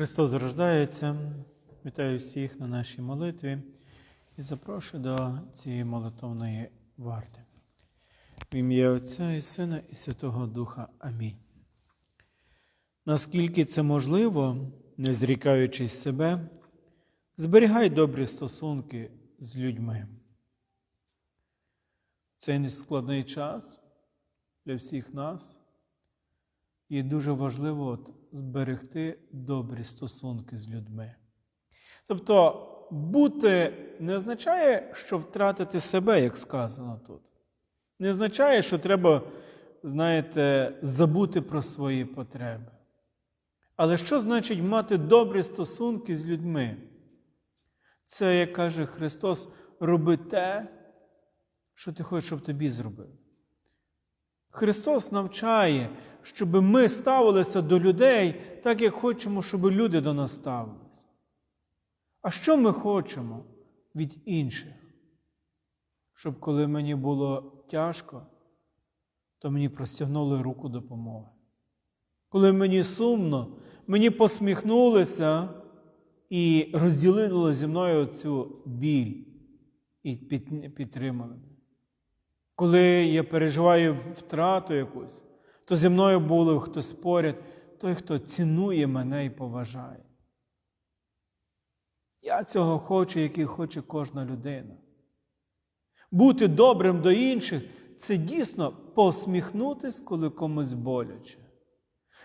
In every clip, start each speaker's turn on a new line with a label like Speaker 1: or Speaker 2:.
Speaker 1: Христос рождається. Вітаю всіх на нашій молитві і запрошую до цієї молитовної варти. В ім'я Отця і Сина і Святого Духа. Амінь. Наскільки це можливо, не зрікаючись себе, зберігай добрі стосунки з людьми. Цей нескладний час для всіх нас. І дуже важливо от, зберегти добрі стосунки з людьми. Тобто, бути не означає, що втратити себе, як сказано тут. Не означає, що треба, знаєте, забути про свої потреби. Але що значить мати добрі стосунки з людьми? Це, як каже Христос, роби те, що ти хочеш, щоб тобі зробили. Христос навчає, щоб ми ставилися до людей так, як хочемо, щоб люди до нас ставилися. А що ми хочемо від інших? Щоб коли мені було тяжко, то мені простягнули руку допомоги. Коли мені сумно, мені посміхнулися і розділили зі мною цю біль і підтримали. Коли я переживаю втрату якусь, то зі мною був хтось поряд, той, хто цінує мене і поважає. Я цього хочу, який хоче кожна людина. Бути добрим до інших це дійсно посміхнутись, коли комусь боляче.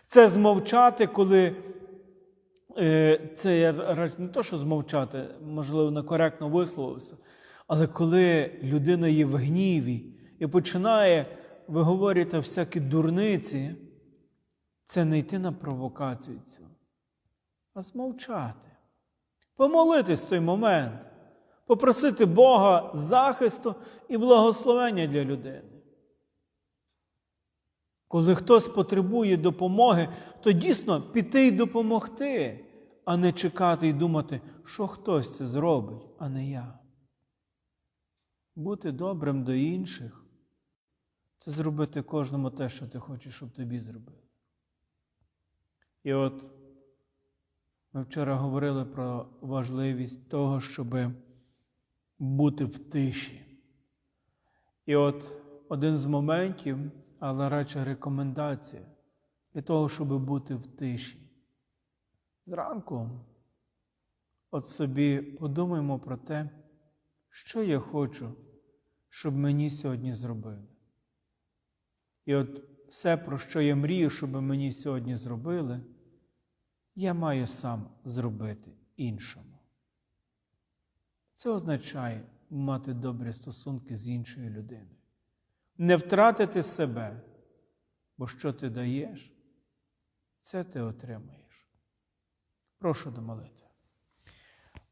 Speaker 1: Це змовчати, коли е, це я не то, що змовчати, можливо, некоректно висловився, але коли людина є в гніві і починає виговорювати всякі дурниці, це не йти на провокацію цю, а змовчати, помолитись в той момент, попросити Бога захисту і благословення для людини. Коли хтось потребує допомоги, то дійсно піти й допомогти, а не чекати і думати, що хтось це зробить, а не я. Бути добрим до інших це зробити кожному те, що ти хочеш, щоб тобі зробили. І от ми вчора говорили про важливість того, щоб бути в тиші. І от один з моментів, але радше рекомендація для того, щоб бути в тиші. Зранку от собі подумаємо про те, що я хочу, щоб мені сьогодні зробили. І от все, про що я мрію, щоб мені сьогодні зробили, я маю сам зробити іншому. Це означає мати добрі стосунки з іншою людиною. Не втратити себе, бо що ти даєш, це ти отримаєш. Прошу до молитви.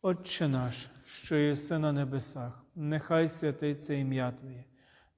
Speaker 1: Отче наш, що єси на небесах, нехай святиться ім'я Твоє.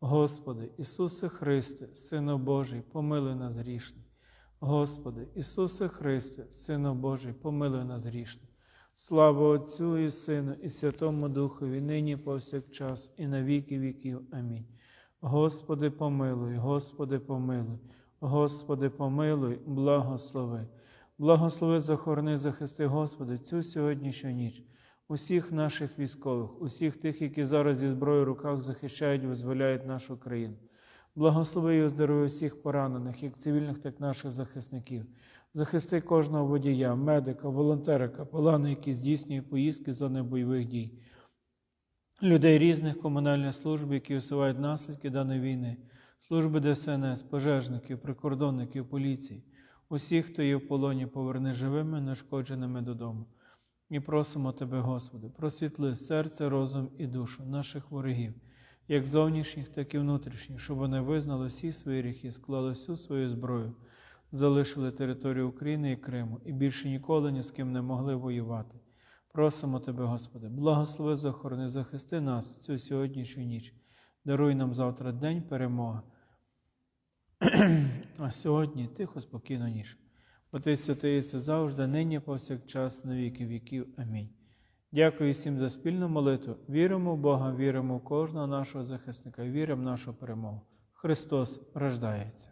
Speaker 1: Господи, Ісусе Христе, Сину Божий, помилуй нас грішних. Господи, Ісусе Христе, Сину Божий, помилуй нас грішних. Слава Отцю і Сину, і Святому Духові, нині повсякчас, і на віки віків. Амінь. Господи, помилуй, Господи, помилуй, Господи, помилуй, благослови. Благослови, захорони, захисти, Господи, цю сьогоднішню ніч усіх наших військових, усіх тих, які зараз зі зброєю в руках захищають, визволяють нашу країну. Благослови і оздорови всіх поранених, як цивільних, так і наших захисників. Захисти кожного водія, медика, волонтера, капелана, які здійснює поїздки з зони бойових дій. людей різних комунальних служб, які усувають наслідки даної війни, служби ДСНС, пожежників, прикордонників, поліції, усіх, хто є в полоні, поверни живими, нешкодженими додому. І просимо Тебе, Господи, просвітли серце, розум і душу наших ворогів, як зовнішніх, так і внутрішніх, щоб вони визнали всі свої гріхи, склали всю свою зброю, залишили територію України і Криму і більше ніколи ні з ким не могли воювати. Просимо Тебе, Господи, благослови, захорони, захисти нас цю сьогоднішню ніч. Даруй нам завтра день перемоги. А сьогодні тихо, спокійно ніч. Бо ти святий завжди, нині повсякчас, на віки віків. Амінь. Дякую всім за спільну молитву. Віримо в Бога, віримо в кожного нашого захисника, віримо в нашу перемогу. Христос рождається.